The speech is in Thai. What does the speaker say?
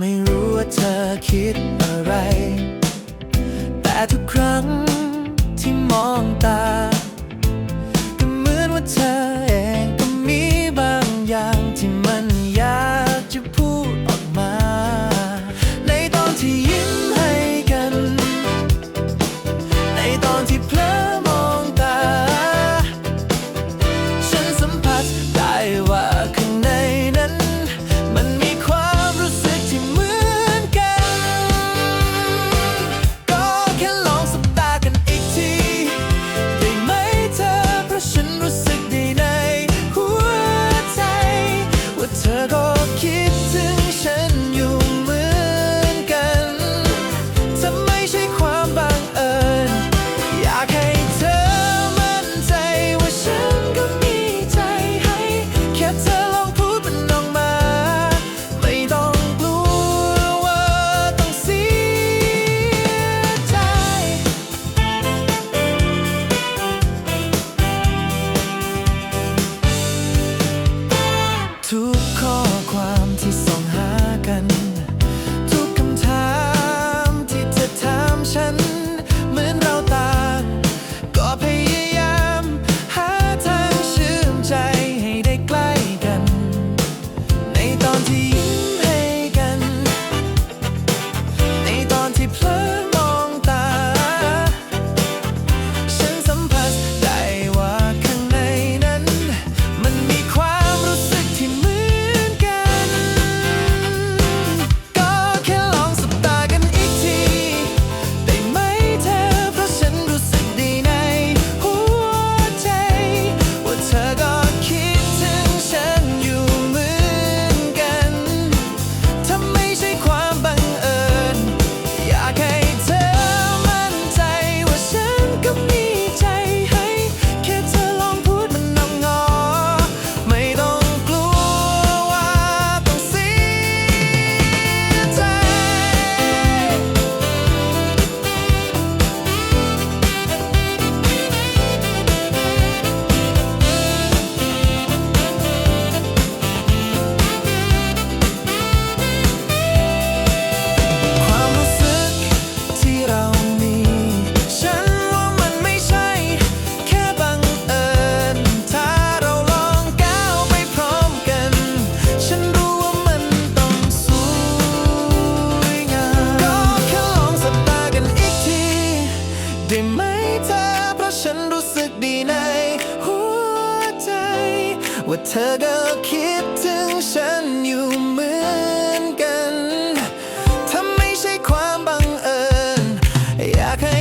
ไม่รู้ว่าเธอคิดอะไร แต่ทุกครั้งที่มองตา ว่าเธอก็คิดถึงฉันอยู่เหมือนกัน ถ้าไม่ใช่ความบังเอิญอยากให